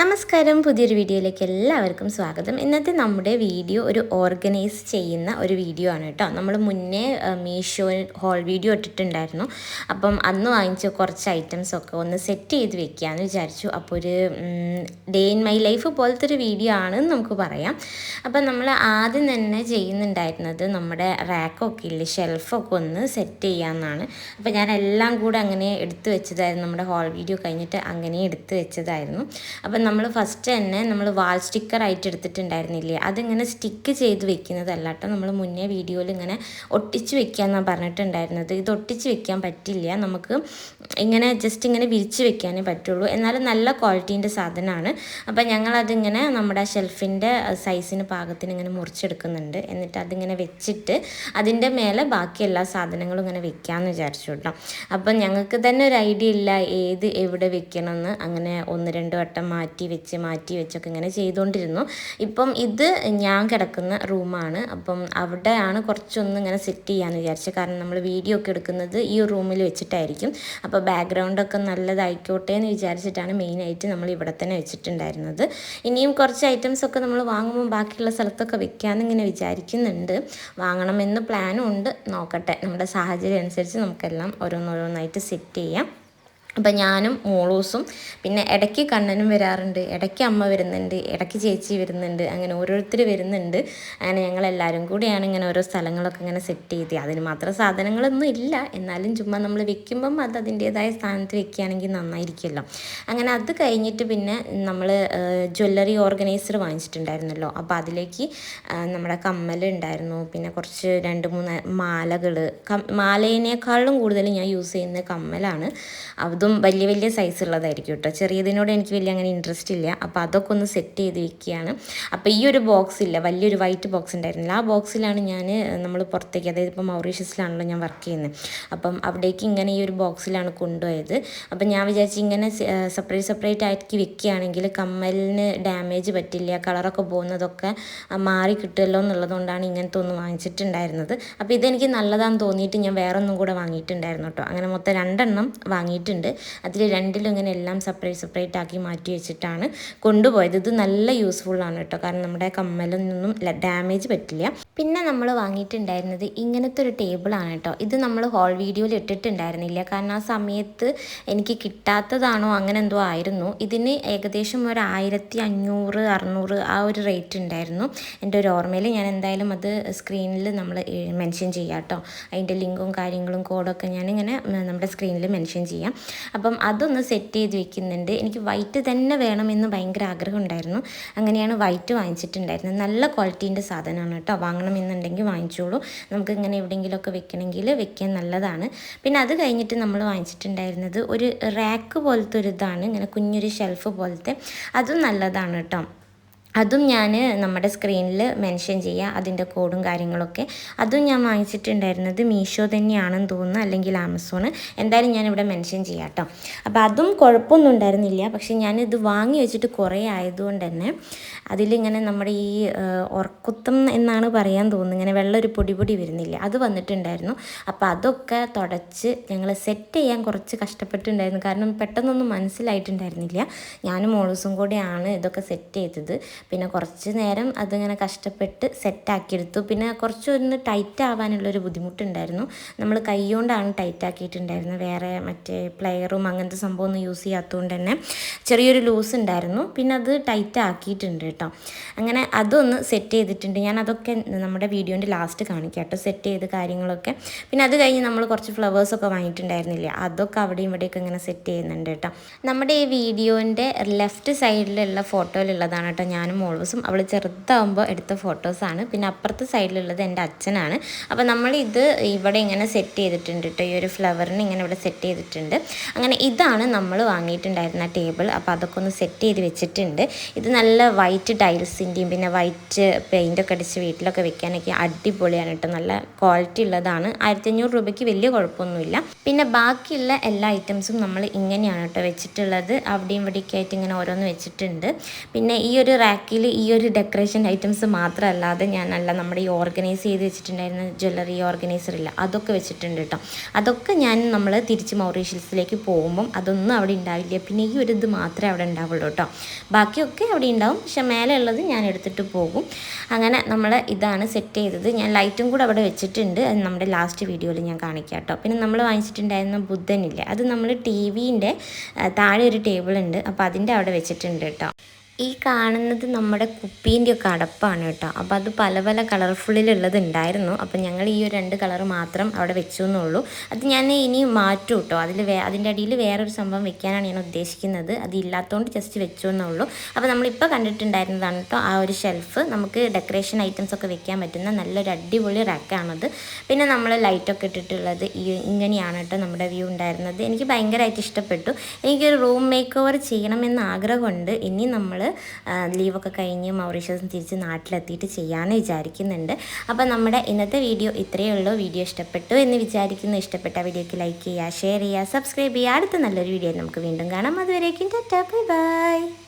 നമസ്കാരം. പുതിയൊരു വീഡിയോയിലേക്ക് എല്ലാവർക്കും സ്വാഗതം. ഇന്നത്തെ നമ്മുടെ വീഡിയോ ഒരു ഓർഗനൈസ് ചെയ്യുന്ന ഒരു വീഡിയോ ആണ് കേട്ടോ. നമ്മൾ മുന്നേ മീഷോ ഹോൾ വീഡിയോ ഇട്ടിട്ടുണ്ടായിരുന്നു. അപ്പം അന്ന് വാങ്ങിച്ച കുറച്ച് ഐറ്റംസൊക്കെ ഒന്ന് സെറ്റ് ചെയ്ത് വെക്കുകയെന്ന് വിചാരിച്ചു. അപ്പോൾ ഒരു ഡേ ഇൻ മൈ ലൈഫ് പോലത്തെ ഒരു വീഡിയോ ആണെന്ന് നമുക്ക് പറയാം. അപ്പം നമ്മൾ ആദ്യം തന്നെ ചെയ്യുന്നുണ്ടായിരുന്നത് നമ്മുടെ റാക്കൊക്കെ ഇല്ലേ ഷെൽഫൊക്കെ ഒന്ന് സെറ്റ് ചെയ്യാമെന്നാണ് അപ്പോൾ ഞാൻ എല്ലാം കൂടെ അങ്ങനെ എടുത്തു വെച്ചതായിരുന്നു. നമ്മുടെ ഹോൾ വീഡിയോ കഴിഞ്ഞിട്ട് അങ്ങനെ എടുത്തു വെച്ചതായിരുന്നു. അപ്പം നമ്മൾ ഫസ്റ്റ് തന്നെ നമ്മൾ വാൾ സ്റ്റിക്കർ ആയിട്ട് എടുത്തിട്ടുണ്ടായിരുന്നില്ലേ? അതിങ്ങനെ സ്റ്റിക്ക് ചെയ്ത് വെക്കുന്നതല്ല കേട്ടോ നമ്മൾ മുന്നേ വീഡിയോയിൽ ഇങ്ങനെ ഒട്ടിച്ച് വെക്കാമെന്നാണ് പറഞ്ഞിട്ടുണ്ടായിരുന്നത്. ഇത് ഒട്ടിച്ച് വെക്കാൻ പറ്റില്ല. നമുക്ക് ഇങ്ങനെ ജസ്റ്റ് ഇങ്ങനെ വിരിച്ച് വെക്കാനേ പറ്റുള്ളൂ. എന്നാലും നല്ല ക്വാളിറ്റീന്റെ സാധനമാണ് അപ്പം ഞങ്ങളതിങ്ങനെ നമ്മുടെ ഷെൽഫിന്റെ സൈസിന് പാകത്തിന് ഇങ്ങനെ മുറിച്ചെടുക്കുന്നുണ്ട്. എന്നിട്ട് അതിങ്ങനെ വെച്ചിട്ട് അതിന്റെ മേലെ ബാക്കി എല്ലാ സാധനങ്ങളും ഇങ്ങനെ വെക്കാമെന്ന് വിചാരിച്ചു കേട്ടോ അപ്പം ഞങ്ങൾക്ക് തന്നെ ഒരു ഐഡിയ ഇല്ല. ഏത് എവിടെ വെക്കണമെന്ന് അങ്ങനെ ഒന്ന് രണ്ട് വട്ടം മാറ്റി വെച്ച് മാറ്റി വെച്ചൊക്കെ ഇങ്ങനെ ചെയ്തുകൊണ്ടിരുന്നു. ഇപ്പം ഇത് ഞാൻ കിടക്കുന്ന റൂമാണ്. അപ്പം അവിടെയാണ് കുറച്ചൊന്നും ഇങ്ങനെ സെറ്റ് ചെയ്യാമെന്ന് വിചാരിച്ചത് കാരണം നമ്മൾ വീഡിയോ ഒക്കെ എടുക്കുന്നത് ഈ റൂമിൽ വെച്ചിട്ടായിരിക്കും. അപ്പോൾ ബാക്ക്ഗ്രൗണ്ടൊക്കെ നല്ലതായിക്കോട്ടെ എന്ന് വിചാരിച്ചിട്ടാണ് മെയിനായിട്ട് നമ്മൾ ഇവിടെ തന്നെ വെച്ചിട്ടുണ്ടായിരുന്നത്. ഇനിയും കുറച്ച് ഐറ്റംസ് ഒക്കെ നമ്മൾ വാങ്ങുമ്പോൾ ബാക്കിയുള്ള സ്ഥലത്തൊക്കെ വെക്കാമെന്ന് ഇങ്ങനെ വിചാരിക്കുന്നുണ്ട്. വാങ്ങണമെന്ന് പ്ലാനും ഉണ്ട്. നോക്കട്ടെ. നമ്മുടെ സാഹചര്യം അനുസരിച്ച് നമുക്കെല്ലാം ഓരോന്നോരോന്നായിട്ട് സെറ്റ് ചെയ്യാം. അപ്പം ഞാനും മോളൂസും പിന്നെ ഇടയ്ക്ക് കണ്ണനും വരാറുണ്ട് ഇടയ്ക്ക് അമ്മ വരുന്നുണ്ട് ഇടയ്ക്ക് ചേച്ചി വരുന്നുണ്ട് അങ്ങനെ ഓരോരുത്തർ വരുന്നുണ്ട്. അങ്ങനെ ഞങ്ങൾ എല്ലാവരും കൂടിയാണ് ഇങ്ങനെ ഓരോ സ്ഥലങ്ങളൊക്കെ ഇങ്ങനെ സെറ്റ് ചെയ്ത്. അതിന് മാത്രം സാധനങ്ങളൊന്നും ഇല്ല. എന്നാലും ചുമ്മാ നമ്മൾ വെക്കുമ്പം അത് അതിന്റേതായ സ്ഥാനത്ത് വെക്കുകയാണെങ്കിൽ നന്നായിരിക്കുമല്ലോ. അങ്ങനെ അത് കഴിഞ്ഞിട്ട് പിന്നെ നമ്മൾ ജ്വല്ലറി ഓർഗനൈസർ വാങ്ങിച്ചിട്ടുണ്ടായിരുന്നല്ലോ. അപ്പോൾ അതിലേക്ക് നമ്മുടെ കമ്മൽ ഉണ്ടായിരുന്നു. പിന്നെ കുറച്ച് രണ്ട് മൂന്ന് മാലകൾ മാലേനേക്കാളും കൂടുതൽ ഞാൻ യൂസ് ചെയ്യുന്ന കമ്മലാണ്. അതും വലിയ വലിയ സൈസ് ഉള്ളതായിരിക്കും കേട്ടോ ചെറിയതിനോട് എനിക്ക് വലിയ അങ്ങനെ ഇൻട്രസ്റ്റ് ഇല്ല. അപ്പോൾ അതൊക്കെ ഒന്ന് സെറ്റ് ചെയ്ത് വെക്കുകയാണ്. അപ്പോൾ ഈ ഒരു ബോക്സ് ഇല്ല വലിയൊരു വൈറ്റ് ബോക്സ് ഉണ്ടായിരുന്നില്ല ആ ബോക്സിലാണ് ഞാൻ നമ്മൾ പുറത്തേക്ക് അതായത് ഇപ്പോൾ മൗറീഷ്യസിലാണല്ലോ ഞാൻ വർക്ക് ചെയ്യുന്നത് അപ്പം അവിടേക്ക് ഇങ്ങനെ ഈ ഒരു ബോക്സിലാണ് കൊണ്ടുപോയത്. അപ്പം ഞാൻ വിചാരിച്ചു ഇങ്ങനെ സെപ്പറേറ്റ് സെപ്പറേറ്റ് ആക്കി വെക്കുകയാണെങ്കിൽ കമ്മലിന് ഡാമേജ് പറ്റില്ല കളറൊക്കെ പോകുന്നതൊക്കെ മാറി കിട്ടുമല്ലോ എന്നുള്ളതുകൊണ്ടാണ് ഇങ്ങനത്തെ ഒന്ന് വാങ്ങിച്ചിട്ടുണ്ടായിരുന്നത്. അപ്പോൾ ഇതെനിക്ക് നല്ലതാണെന്ന് തോന്നിയിട്ട് ഞാൻ വേറൊന്നും കൂടെ വാങ്ങിയിട്ടുണ്ടായിരുന്നു കേട്ടോ അങ്ങനെ മൊത്തം രണ്ടെണ്ണം വാങ്ങിയിട്ടുണ്ട്. അതിൽ രണ്ടിലും ഇങ്ങനെ എല്ലാം സെപ്പറേറ്റ് സെപ്പറേറ്റ് ആക്കി മാറ്റി വെച്ചിട്ടാണ് കൊണ്ടുപോയത്. ഇത് നല്ല യൂസ്ഫുള്ളാണ് കേട്ടോ. കാരണം നമ്മുടെ കമ്മലൊന്നും ഡാമേജ് പറ്റില്ല. പിന്നെ നമ്മൾ വാങ്ങിയിട്ടുണ്ടായിരുന്നത് ഇങ്ങനത്തെ ഒരു ടേബിളാണ് കേട്ടോ. ഇത് നമ്മൾ ഹോൾ വീഡിയോയിൽ ഇട്ടിട്ടുണ്ടായിരുന്നില്ല. കാരണം ആ സമയത്ത് എനിക്ക് കിട്ടാത്തതാണോ അങ്ങനെ എന്തോ ആയിരുന്നു. ഇതിന് ഏകദേശം ഒരു ആയിരത്തി അഞ്ഞൂറ് അറുന്നൂറ് ആ ഒരു റേറ്റ് ഉണ്ടായിരുന്നു. എന്റെ ഒരു ഓർമ്മയിൽ ഞാൻ എന്തായാലും അത് സ്ക്രീനിൽ നമ്മൾ മെൻഷൻ ചെയ്യാം കേട്ടോ. അതിന്റെ ലിങ്കും കാര്യങ്ങളും കോഡൊക്കെ ഞാനിങ്ങനെ നമ്മുടെ സ്ക്രീനിൽ മെൻഷൻ ചെയ്യാം. അപ്പം അതൊന്ന് സെറ്റ് ചെയ്ത് വെക്കുന്നുണ്ട്. എനിക്ക് വൈറ്റ് തന്നെ വേണമെന്ന് ഭയങ്കര ആഗ്രഹം ഉണ്ടായിരുന്നു. അങ്ങനെയാണ് വൈറ്റ് വാങ്ങിച്ചിട്ടുണ്ടായിരുന്നത് നല്ല ക്വാളിറ്റീന്റെ സാധനമാണ് കേട്ടോ. വാങ്ങണമെന്നുണ്ടെങ്കിൽ വാങ്ങിച്ചോളൂ. നമുക്ക് ഇങ്ങനെ എവിടെയെങ്കിലുമൊക്കെ വെക്കണമെങ്കിൽ വെക്കാൻ നല്ലതാണ്. പിന്നെ അത് കഴിഞ്ഞിട്ട് നമ്മൾ വാങ്ങിച്ചിട്ടുണ്ടായിരുന്നത് ഒരു റാക്ക് പോലത്തെ ഒരു ഇതാണ്. ഇങ്ങനെ കുഞ്ഞൊരു ഷെൽഫ് പോലത്തെ. അതും നല്ലതാണ് കേട്ടോ. അതും ഞാൻ നമ്മുടെ സ്ക്രീനിൽ മെൻഷൻ ചെയ്യുക അതിന്റെ കോഡും കാര്യങ്ങളൊക്കെ. അതും ഞാൻ വാങ്ങിച്ചിട്ടുണ്ടായിരുന്നത് മീഷോ തന്നെയാണെന്ന് തോന്നുന്നു അല്ലെങ്കിൽ ആമസോൺ എന്തായാലും ഞാനിവിടെ മെൻഷൻ ചെയ്യാം കേട്ടോ അപ്പോൾ അതും കുഴപ്പമൊന്നും ഉണ്ടായിരുന്നില്ല. പക്ഷേ ഞാനിത് വാങ്ങി വെച്ചിട്ട് കുറേ ആയതുകൊണ്ട് തന്നെ അതിലിങ്ങനെ നമ്മുടെ ഈ ഉറക്കുത്തം എന്നാണ് പറയാൻ തോന്നുന്നത്. ഇങ്ങനെ വെള്ളം ഒരു പൊടി പൊടി വരുന്നില്ല. അത് വന്നിട്ടുണ്ടായിരുന്നു. അപ്പോൾ അതൊക്കെ തുടച്ച് ഞങ്ങൾ സെറ്റ് ചെയ്യാൻ കുറച്ച് കഷ്ടപ്പെട്ടിട്ടുണ്ടായിരുന്നു. കാരണം പെട്ടെന്നൊന്നും മനസ്സിലായിട്ടുണ്ടായിരുന്നില്ല. ഞാനും മോളൂസും കൂടെയാണ് ഇതൊക്കെ സെറ്റ് ചെയ്തത്. പിന്നെ കുറച്ച് നേരം അതിങ്ങനെ കഷ്ടപ്പെട്ട് സെറ്റാക്കിയെടുത്തു. പിന്നെ കുറച്ചൊന്ന് ടൈറ്റ് ആവാനുള്ളൊരു ബുദ്ധിമുട്ടുണ്ടായിരുന്നു. നമ്മൾ കൈകൊണ്ടാണ് ടൈറ്റ് ആക്കിയിട്ടുണ്ടായിരുന്നത്. വേറെ മറ്റേ പ്ലെയറും അങ്ങനത്തെ സംഭവമൊന്നും യൂസ് ചെയ്യാത്തതുകൊണ്ട് തന്നെ ചെറിയൊരു ലൂസ് ഉണ്ടായിരുന്നു. പിന്നെ അത് ടൈറ്റ് ആക്കിയിട്ടുണ്ട് കേട്ടോ. അങ്ങനെ അതൊന്ന് സെറ്റ് ചെയ്തിട്ടുണ്ട്. ഞാൻ അതൊക്കെ നമ്മുടെ വീഡിയോന്റെ ലാസ്റ്റ് കാണിക്കാം കേട്ടോ. സെറ്റ് ചെയ്ത് കാര്യങ്ങളൊക്കെ. പിന്നെ അത് കഴിഞ്ഞ് നമ്മൾ കുറച്ച് ഫ്ലവേഴ്സൊക്കെ വാങ്ങിയിട്ടുണ്ടായിരുന്നില്ലേ? അതൊക്കെ അവിടെയും ഇവിടെയൊക്കെ ഇങ്ങനെ സെറ്റ് ചെയ്യുന്നുണ്ട് കേട്ടോ. നമ്മുടെ ഈ വീഡിയോന്റെ ലെഫ്റ്റ് സൈഡിലുള്ള ഫോട്ടോയിലുള്ളതാണ് കേട്ടോ ഞാനും മോൾവസും അവൾ ചെറുതാകുമ്പോൾ എടുത്ത ഫോട്ടോസാണ് പിന്നെ അപ്പുറത്തെ സൈഡിലുള്ളത് എന്റെ അച്ഛനാണ്. അപ്പോൾ നമ്മളിത് ഇവിടെ ഇങ്ങനെ സെറ്റ് ചെയ്തിട്ടുണ്ട് കേട്ടോ ഈ ഒരു ഫ്ലവറിന് ഇങ്ങനെ ഇവിടെ സെറ്റ് ചെയ്തിട്ടുണ്ട്. അങ്ങനെ ഇതാണ് നമ്മൾ വാങ്ങിയിട്ടുണ്ടായിരുന്ന ടേബിൾ അപ്പോൾ അതൊക്കെ ഒന്ന് സെറ്റ് ചെയ്ത് വെച്ചിട്ടുണ്ട്. ഇത് നല്ല വൈറ്റ് ടൈൽസിന്റെയും പിന്നെ വൈറ്റ് പെയിന്റൊക്കെ അടിച്ച് വീട്ടിലൊക്കെ വെക്കാനൊക്കെ അടിപൊളിയാണ് കേട്ടോ നല്ല ക്വാളിറ്റി ഉള്ളതാണ്. ആയിരത്തി അഞ്ഞൂറ് രൂപയ്ക്ക് വലിയ കുഴപ്പമൊന്നുമില്ല. പിന്നെ ബാക്കിയുള്ള എല്ലാ ഐറ്റംസും നമ്മൾ ഇങ്ങനെയാണ് കേട്ടോ വെച്ചിട്ടുള്ളത്. അവിടെയും ഇവിടെയൊക്കെ ആയിട്ട് ഇങ്ങനെ ഓരോന്ന് വെച്ചിട്ടുണ്ട്. പിന്നെ ഈ ഒരു റാക്ക് ബാക്കിൽ ഈ ഒരു ഡെക്കറേഷൻ ഐറ്റംസ് മാത്രമല്ലാതെ ഞാനല്ല നമ്മുടെ ഈ ഓർഗനൈസ് ചെയ്ത് വെച്ചിട്ടുണ്ടായിരുന്ന ജ്വല്ലറി ഓർഗനൈസർ ഇല്ല. അതൊക്കെ വെച്ചിട്ടുണ്ട് കേട്ടോ അതൊക്കെ ഞാൻ നമ്മൾ തിരിച്ച് മൗറീഷ്യസിലേക്ക് പോകുമ്പം അതൊന്നും അവിടെ ഉണ്ടാവില്ല. പിന്നെ ഈ ഒരു ഇത് മാത്രമേ അവിടെ ഉണ്ടാവുള്ളൂ കേട്ടോ ബാക്കിയൊക്കെ അവിടെ ഉണ്ടാവും. പക്ഷെ മേലെ ഉള്ളത് ഞാൻ എടുത്തിട്ട് പോകും. അങ്ങനെ നമ്മൾ ഇതാണ് സെറ്റ് ചെയ്തത്. ഞാൻ ലൈറ്റും കൂടെ അവിടെ വെച്ചിട്ടുണ്ട്. അത് നമ്മുടെ ലാസ്റ്റ് വീഡിയോയിൽ ഞാൻ കാണിക്കാം കേട്ടോ പിന്നെ നമ്മൾ വാങ്ങിച്ചിട്ടുണ്ടായിരുന്ന ബുദ്ധനില്ലേ അത് നമ്മൾ ടി വിന്റെ താഴെ ഒരു ടേബിൾ ഉണ്ട്. അപ്പോൾ അതിന്റെ അവിടെ വെച്ചിട്ടുണ്ട് കേട്ടോ ഈ കാണുന്നത് നമ്മുടെ കുപ്പീന്റെ ഒക്കെ അടപ്പാണ് കേട്ടോ. അപ്പോൾ അത് പല പല കളർഫുള്ളിലുള്ളത് ഉണ്ടായിരുന്നു അപ്പോൾ ഞങ്ങൾ ഈ ഒരു രണ്ട് കളർ മാത്രം അവിടെ വെച്ചു എന്നുള്ളൂ അത് ഞാൻ ഇനി മാറ്റും കേട്ടോ. അതിൽ വേ അതിന്റെ അടിയിൽ വേറൊരു സംഭവം വെക്കാനാണ് ഞാൻ ഉദ്ദേശിക്കുന്നത്. അത് ഇല്ലാത്തതുകൊണ്ട് ജസ്റ്റ് വെച്ചു എന്നുള്ളൂ അപ്പോൾ നമ്മളിപ്പോൾ കണ്ടിട്ടുണ്ടായിരുന്നതാണ് കേട്ടോ ആ ഒരു ഷെൽഫ് നമുക്ക് ഡെക്കറേഷൻ ഐറ്റംസ് ഒക്കെ വെക്കാൻ പറ്റുന്ന നല്ലൊരു അടിപൊളി റാക്കാണത് പിന്നെ നമ്മൾ ലൈറ്റൊക്കെ ഇട്ടിട്ടുള്ളത് ഈ ഇങ്ങനെയാണ് കേട്ടോ നമ്മുടെ വ്യൂ ഉണ്ടായിരുന്നത്. എനിക്ക് ഭയങ്കരമായിട്ട് ഇഷ്ടപ്പെട്ടു. എനിക്കൊരു റൂം മേക്ക് ഓവർ ചെയ്യണമെന്ന് ആഗ്രഹമുണ്ട്. ഇനി നമ്മൾ ലീവൊക്കെ കഴിഞ്ഞ് മൗറീഷ്യസ് തിരിച്ച് നാട്ടിലെത്തിയിട്ട് ചെയ്യാമെന്ന് വിചാരിക്കുന്നുണ്ട്. അപ്പോൾ നമ്മുടെ ഇന്നത്തെ വീഡിയോ ഇത്രയേ ഉള്ളൂ. വീഡിയോ ഇഷ്ടപ്പെട്ടു എന്ന് വിചാരിക്കുന്നു. ഇഷ്ടപ്പെട്ട വീഡിയോക്ക് ലൈക്ക് ചെയ്യുക ഷെയർ ചെയ്യുക സബ്സ്ക്രൈബ് ചെയ്യുക. അടുത്ത നല്ലൊരു വീഡിയോ നമുക്ക് വീണ്ടും കാണാം. അതുവരേക്കും ടാറ്റാ. Bye bye.